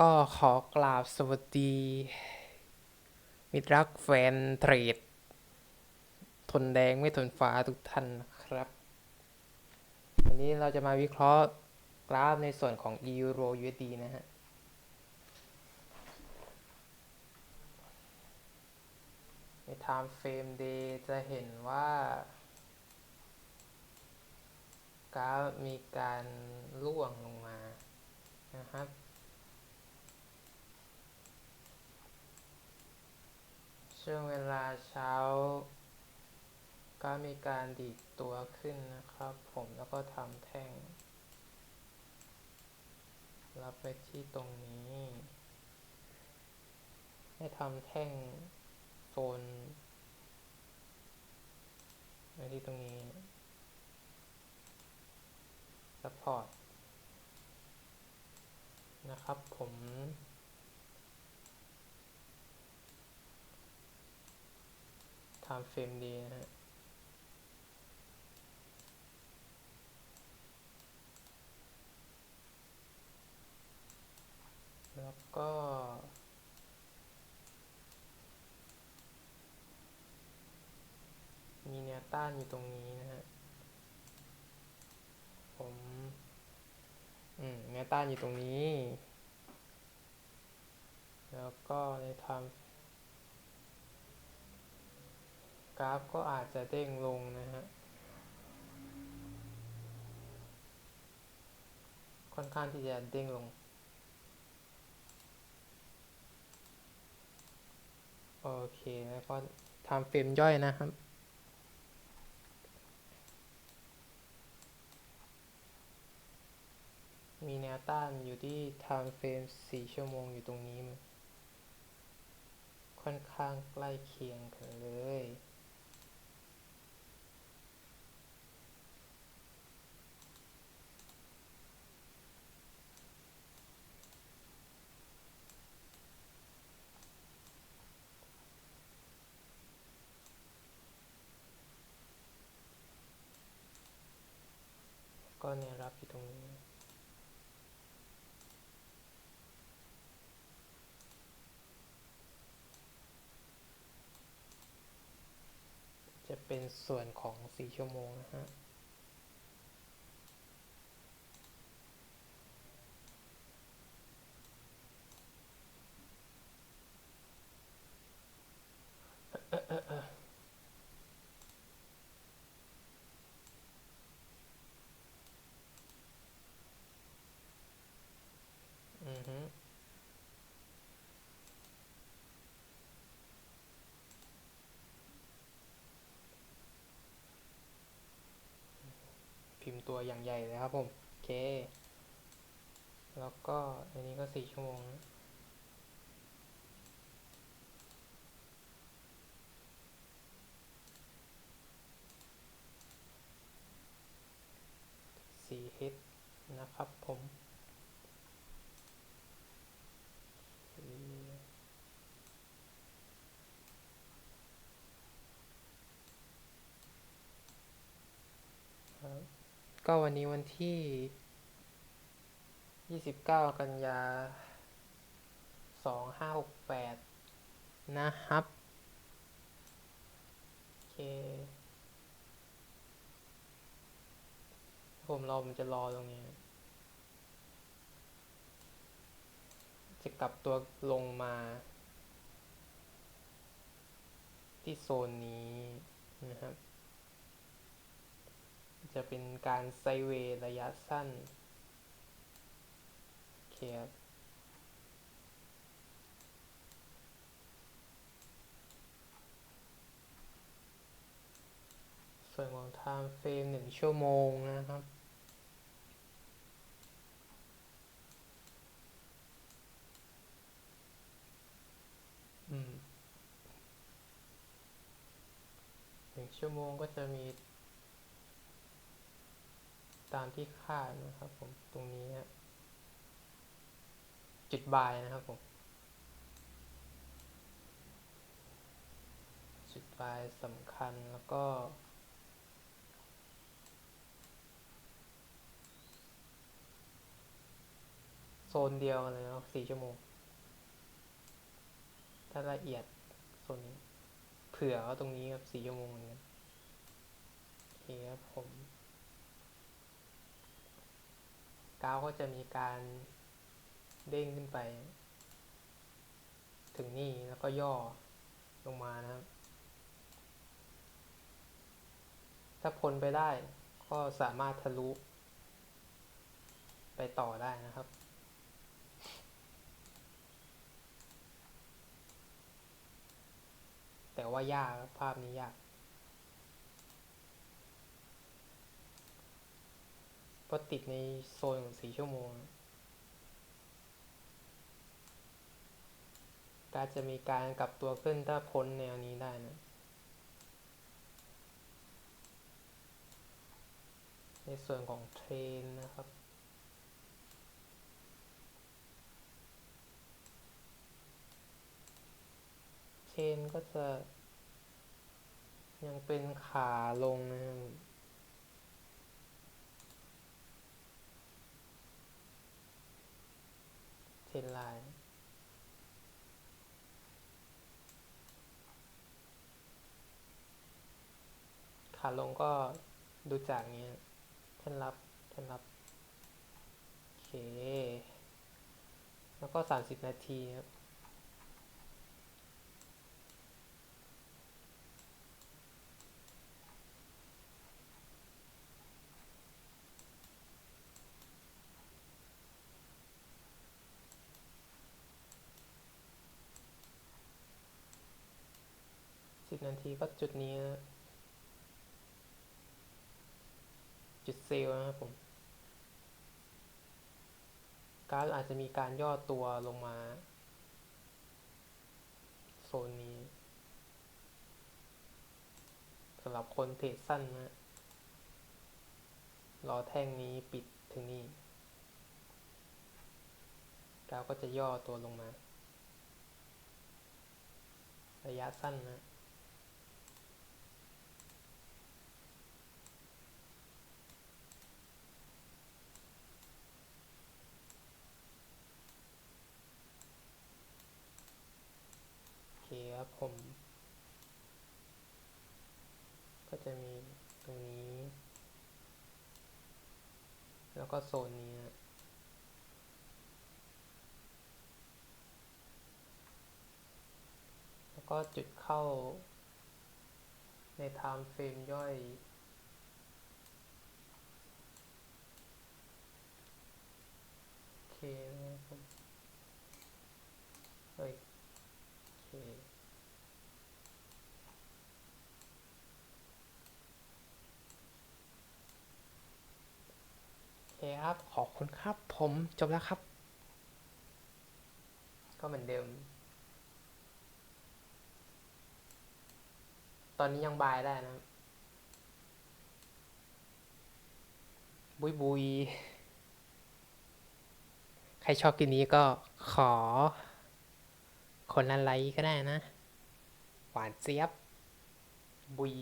ก็ขอกราบสวัสดี มิตรรักแฟนเทรด ทนแดงไม่ทนฟ้าทุกท่านนะครับ วันนี้เราจะมาวิเคราะห์กราฟในส่วนของ Euro USD นะฮะใน Time Frame Day จะเห็นว่ากราฟมีการล่วงลงมานะครับ ช่วงเวลาเช้า ก็มีการดีดตัวขึ้นนะครับผมแล้วก็ทำแท่ง รับไปที่ตรงนี้ ให้ทำแท่งโซนไว้ที่ตรงนี้ support นะครับผม ทำเฟรมดีนะฮะแล้วก็มีแนวต้านอยู่ตรงนี้นะฮะ ผม อืม แนวต้านอยู่ตรงนี้ แล้วก็ในทำ กราฟก็อาจจะเด้งลงนะฮะ ค่อนข้างที่จะเด้งลง โอเค แล้วก็ทำเฟรมย่อยนะครับมีแนวต้านอยู่ที่ time frame 4 ชั่วโมงอยู่ตรงนี้ ค่อนข้างใกล้เคียงกันเลย ก็แนวรับอยู่ตรงนี้ จะเป็นส่วนของ 4 ชั่วโมงนะฮะ อือฮึพิมพ์ ตัวอย่างใหญ่เลยครับผมโอเค แล้วก็อันนี้ก็สี่ชั่วโมงสี่ฮิตนะครับผมครับ ก็วันนี้วันที่ 29 กันยา 2568 นะครับ โอเค ผมรอผมจะรอตรงนี้ จะกลับตัวลงมา ที่โซนนี้นะครับ จะเป็นการไซเวย์ระยะสั้นเคครับส่วนของ time frame หนึ่งชั่วโมงนะครับหนึ่งชั่วโมงก็จะมี ตามที่คาดนะครับผมตรงนี้ฮะจุดบายนะครับผมจุดบายสำคัญแล้วก็ โซนเดียวเลยเนาะสี่ชั่วโมงถ้าละเอียดโซนนี้เผื่อว่าตรงนี้ครับสี่ชั่วโมงเหมือนกันโอเคครับผม กราวก็จะมีการเด้งขึ้นไป ถึงนี่แล้วก็ย่อลงมานะครับ ถ้าพ้นไปได้ก็สามารถทะลุ ไปต่อได้นะครับแต่ว่ายากภาพนี้ยาก เพ ราะติดในโซนของสี่ชั่วโมง การจะมีการกลับตัวขึ้นถ้าพ้นแนวนี้ได้นะในส่วนของเทรนนะครับเทรนก็จะยังเป็นขาลงนะครับ เห็นลาย ขาลงก็ดูจากนี้แท่นรับแท่นรับ โอเค แล้วก็ 30 นาทีครับ นาทีก็จุดนี้นะจุดเซลล์นะครับผมกราฟอาจจะมีการย่อตัวลงมาโซนนี้สำหรับคนเทรดสั้นนะรอแท่งนี้ปิดถึงนี่กราฟก็จะย่อตัวลงมา ระยะสั้นนะ คครับผม ก็จะมีตรงนี้ แล้วก็โซนนี้นะแล้วก็จุดเข้าใน time frame ย่อยโอเคนะครับผมเฮ้ยโอเค โอเคครับ ขอบคุณครับ ผมจบแล้วครับ ก็เหมือนเดิม ตอนนี้ยังบายได้นะบบุยบุย ใครชอบกินนี้ก็ขอ คนละไลค์ก็ได้นะ หวานเจี๊ยบ บุย